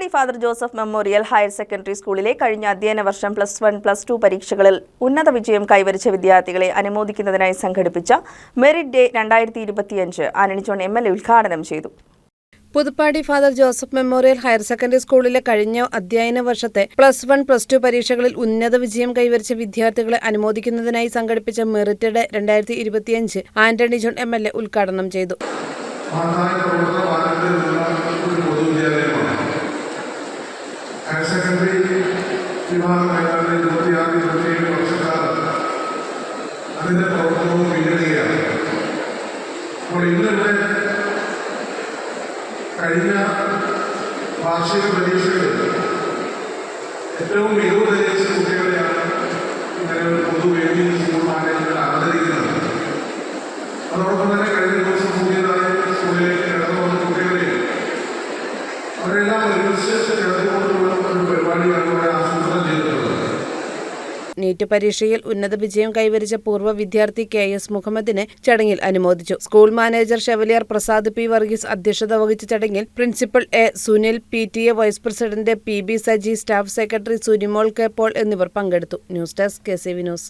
Puthuppadi father Joseph memorial higher secondary സ്കൂളിലെ കഴിഞ്ഞ അധ്യയന വർഷം പ്ലസ് വൺ പ്ലസ് ടു പരീക്ഷകളിൽ ഉന്നത വിജയം കൈവരിച്ച വിദ്യാർത്ഥികളെ അനുമോദിക്കുന്നതിനായി സംഘടിപ്പിച്ച മെറിറ്റ് ഡേ രണ്ടായിരത്തി ഇരുപത്തിയഞ്ച് ആനണിച്ചോൺ ജോൺ എം എൽ എ ഉദ്ഘാടനം ചെയ്തു. Puthuppadi father Joseph memorial higher secondary സ്കൂളിലെ കഴിഞ്ഞ അധ്യയന വർഷത്തെ പ്ലസ് വൺ പ്ലസ് ടു പരീക്ഷകളിൽ ഉന്നത വിജയം കൈവരിച്ച വിദ്യാർത്ഥികളെ അനുമോദിക്കുന്നതിനായി സംഘടിപ്പിച്ച മെറിറ്റ് ഡേ രണ്ടായിരത്തി ഇരുപത്തിയഞ്ച് Antony John M L A ഉദ്ഘാടനം ചെയ്തു. ഹയർ സെക്കൻഡറി വിഭാഗം ഏതാണ്ട് ഇരുപത്തിയാറ് ഇരുപത്തിയേഴ് വർഷക്കാലം അതിന്റെ പ്രവർത്തനവും പിന്നിടുകയാണ് അപ്പോൾ ഇന്നിവിടെ കഴിഞ്ഞ വാർഷിക പരീക്ഷകളിൽ ഏറ്റവും മികവ് തെളിയിച്ച കുട്ടികളെയാണ് ഇങ്ങനെ ഒരു പൊതുവേദിയിൽ സ്കൂൾ മാനേജ്മെന്റ് ആദരിക്കുന്നത്. അതോടൊപ്പം തന്നെ കഴിഞ്ഞ ദിവസം പുതിയതായി സ്കൂളിലേക്ക് കടന്നു വന്ന കുട്ടികളെ അവരെല്ലാം ഒരുമിച്ച് ചേർത്തുകൊണ്ടുള്ള നീറ്റ് പരീക്ഷയിൽ ഉന്നത വിജയം കൈവരിച്ച പൂർവ വിദ്യാർത്ഥി കെ എസ് മുഹമ്മദിനെ ചടങ്ങിൽ അനുമോദിച്ചു. School manager chevalier Prasad P Varghese അധ്യക്ഷത വഹിച്ച ചടങ്ങിൽ principal A Sunil P T A vice president P B Saji staff secretary Sunimol K Paul എന്നിവർ പങ്കെടുത്തു. News desk K C V news.